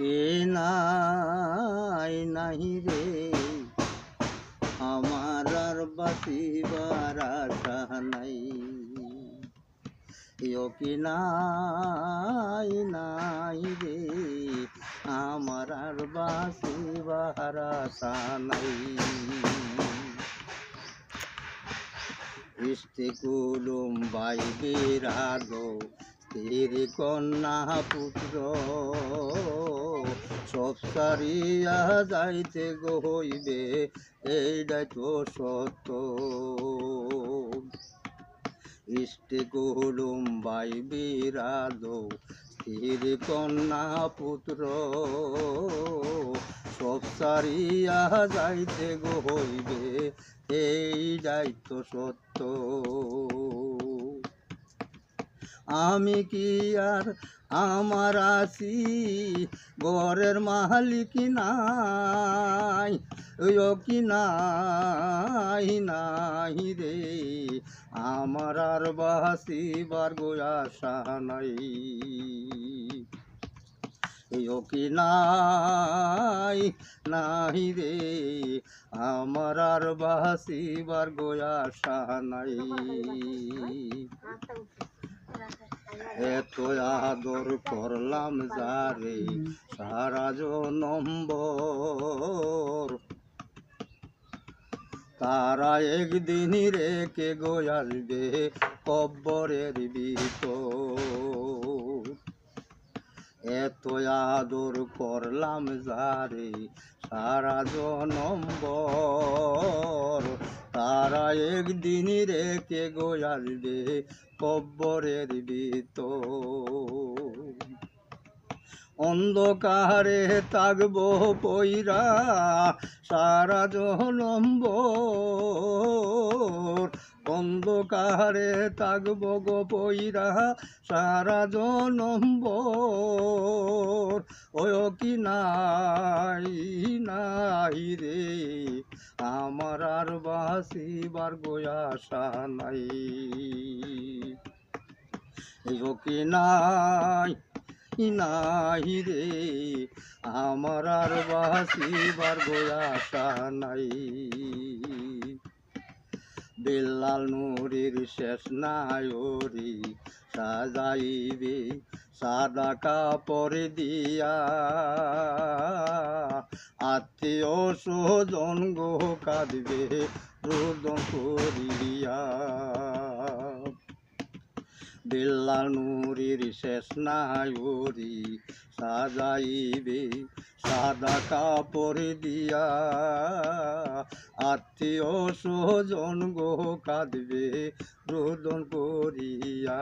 লোকে নাই নাহি রে। আমার আর বাঁচিবার আশা নাই। লোকে নাই নাই রে। আমার আর বাঁচিবার আশা নাই। ইস্তে কুলুম বাই বিরাগো স্ত্রীর কন্যা পুত্র। সারিয়া যাইতে গো হইবে এইটাই তো সত্য। ইষ্টে কুলুম বাই বিরাদো স্ত্রীর কন্যা পুত্র। সব সারিয়া যাইতে গো হইবে, এই দায়িত্ব সত্য। আমি কি আর আমার আছি? ঘরের মালিক নাই, ও কি নাই নাই রে। আমার আর বাসিবার গো আশা নাই। ও কি নাই নাই রে। আমার আর বাসিবার গো আশা নাই। এত আদর করলাম যারে, সারা নম্বর তারা একদিন রেখে গো আসবে কব্বরের ভিতর। এত আদর করলাম যারে, সারা তারা একদিন রেখে গোয়াল দে কব্বরের ভিতর। অন্ধকারে থাকব পইরা সারা জনম্বর। অন্ধকারে থাকব গো পইরা, সারা জনম্বর। ওই কি নাই নাই রে, আমার আর বাসিবার গো আশা নাই। ও কি নাই নাই রে, আমার আর বাসিবার গোয়াশা নাই। বেল্লাল নুরির শেষ নায়রি সাজাইবে সাদা কাপড় দিয়া। আত্মীয় স্বজন গো কাঁদবে রোদন করিয়া। বেল্লা নুরির শেষ নায়রি সাজাইবে সাদা কাপড় দিয়া। আত্মীয় স্বজন গো কাঁদবে রোদন করিয়া।